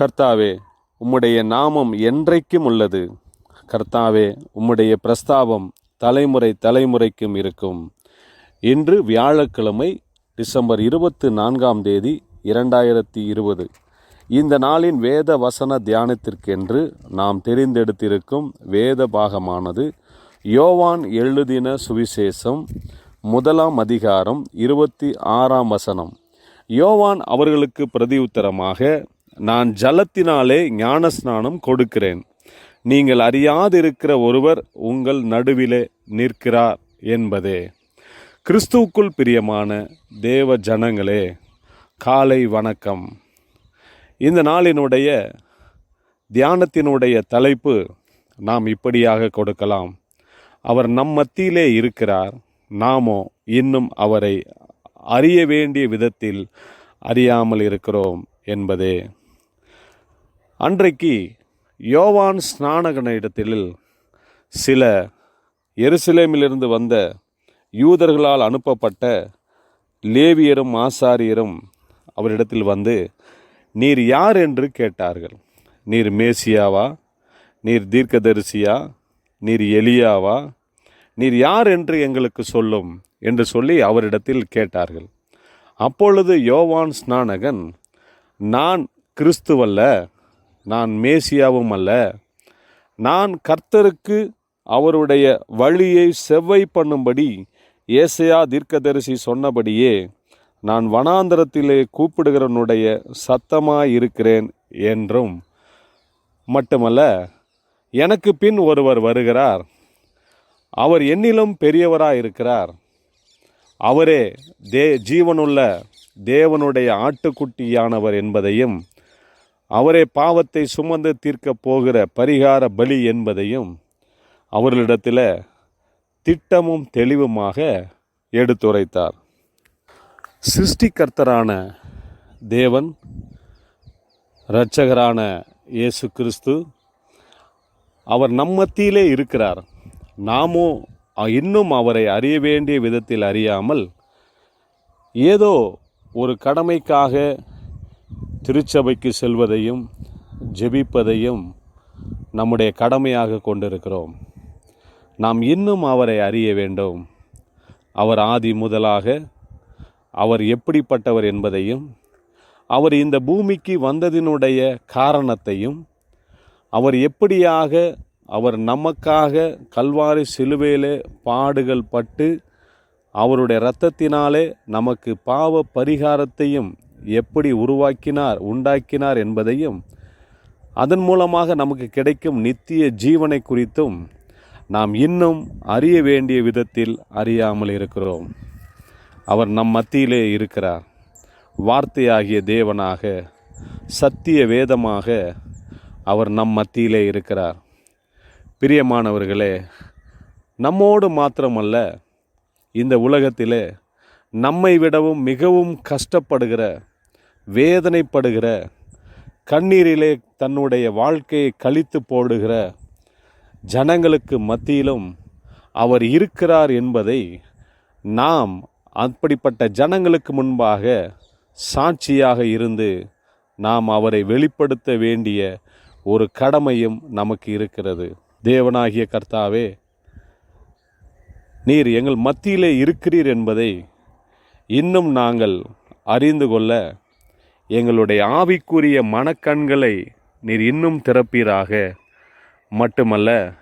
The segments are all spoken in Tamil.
கர்த்தாவே உம்முடைய நாமம் என்றைக்கும் உள்ளது. கர்த்தாவே உம்முடைய பிரஸ்தாபம் தலைமுறை தலைமுறைக்கும் இருக்கும். இன்று வியாழக்கிழமை டிசம்பர் இருபத்து நான்காம் தேதி இரண்டாயிரத்தி இருபது. இந்த நாளின் வேத வசன தியானத்திற்கென்று நாம் தெரிந்தெடுத்திருக்கும் வேத பாகமானது யோவான் எழுதின சுவிசேஷம் முதலாம் அதிகாரம் இருபத்தி ஆறாம் வசனம். யோவான் அவர்களுக்கு பிரதியுத்தரமாக நான் ஜலத்தினாலே ஞானஸ்நானம் கொடுக்கிறேன். நீங்கள் அறியாதிருக்கிற ஒருவர் உங்கள் நடுவிலே நிற்கிறார் என்பதே. கிறிஸ்துவுக்குள் பிரியமான தேவ ஜனங்களே காலை வணக்கம். இந்த நாளினுடைய தியானத்தினுடைய தலைப்பு நாம் இப்படியாக கொடுக்கலாம். அவர் நம் மத்தியிலே இருக்கிறார். நாமோ இன்னும் அவரை அறிய வேண்டிய விதத்தில் அறியாமல் இருக்கிறோம் என்பதே. அன்றைக்கு யோவான் ஸ்நானகனிடத்தில் சில எருசலேமிலிருந்து வந்த யூதர்களால் அனுப்பப்பட்ட லேவியரும் ஆசாரியரும் அவரிடத்தில் வந்து நீர் யார் என்று கேட்டார்கள்? நீர் மேசியாவா? நீர் தீர்க்கதரிசியா? நீர் எலியாவா? நீர் யார் என்று எங்களுக்கு சொல்லும்? என்று சொல்லி அவரிடத்தில் கேட்டார்கள். அப்பொழுது யோவான் ஸ்நானகன் நான் கிறிஸ்துவல்ல நான் மேசியாவும் அல்ல. நான் கர்த்தருக்கு அவருடைய வழியை செவ்வை பண்ணும்படி ஏசையா தீர்க்கதரிசி சொன்னபடியே நான் வனாந்தரத்திலே கூப்பிடுகிறவனுடைய சத்தமாக இருக்கிறேன் என்றும். மட்டுமல்ல எனக்கு பின் ஒருவர் வருகிறார். அவர் என்னிலும் பெரியவராக இருக்கிறார் அவரே தே ஜீவனுள்ள தேவனுடைய ஆட்டுக்குட்டியானவர் என்பதையும் அவரே பாவத்தை சுமந்து தீர்க்கப் போகிற பரிகார பலி என்பதையும் அவர்களிடத்தில் திட்டமும் தெளிவுமாக எடுத்துரைத்தார். சிருஷ்டிகர்த்தரான தேவன் இரட்சகரான இயேசு கிறிஸ்து அவர் நம் மத்தியிலே இருக்கிறார். நாமோ இன்னும் அவரை அறிய வேண்டிய விதத்தில் அறியாமல் ஏதோ ஒரு கடமைக்காக திருச்சபைக்கு செல்வதையும் ஜெபிப்பதையும் நம்முடைய கடமையாக கொண்டிருக்கிறோம். நாம் இன்னும் அவரை அறிய வேண்டும். அவர் ஆதி முதலாக அவர் எப்படிப்பட்டவர் என்பதையும் அவர் இந்த பூமிக்கு வந்ததினுடைய காரணத்தையும் அவர் எப்படியாக அவர் நமக்காக கல்வாரி சிலுவையிலே பாடுகள் பட்டு அவருடைய இரத்தத்தினாலே நமக்கு பாவ பரிகாரத்தையும் எப்படி உருவாக்கினார் உண்டாக்கினார் என்பதையும் அதன் மூலமாக நமக்கு கிடைக்கும் நித்திய ஜீவனை குறித்தும் நாம் இன்னும் அறிய வேண்டிய விதத்தில் அறியாமல் இருக்கிறோம். அவர் நம் மத்தியிலே இருக்கிறார். வார்த்தையாகிய தேவனாக சத்திய வேதமாக அவர் நம் மத்தியிலே இருக்கிறார். பிரியமானவர்களே நம்மோடு மாத்திரமல்ல இந்த உலகத்திலே நம்மை விடவும் மிகவும் கஷ்டப்படுகிற வேதனைப்படுகிற கண்ணீரிலே தன்னுடைய வாழ்க்கையை கழித்து போடுகிற ஜனங்களுக்கு மத்தியிலும் அவர் இருக்கிறார் என்பதை நாம் அப்படிப்பட்ட ஜனங்களுக்கு முன்பாக சாட்சியாக இருந்து நாம் அவரை வெளிப்படுத்த வேண்டிய ஒரு கடமையும் நமக்கு இருக்கிறது. தேவனாகிய கர்த்தாவே நீர் எங்கள் மத்தியிலே இருக்கிறீர் என்பதை இன்னும் நாங்கள் அறிந்து கொள்ள எங்களுடைய ஆவிக்குரிய மனக்கண்களை நீர் இன்னும் திறப்பீராக. மட்டுமல்ல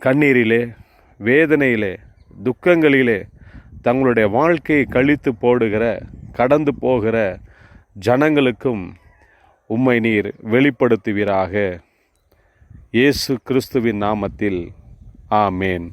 கண்ணீரிலே வேதனையிலே துக்கங்களிலே தங்களுடைய வாழ்க்கையை கழித்து போடுகிற கடந்து போகிற ஜனங்களுக்கும் உம்மை நீர் வெளிப்படுத்துவீராக. இயேசு கிறிஸ்துவின் நாமத்தில். ஆமேன்.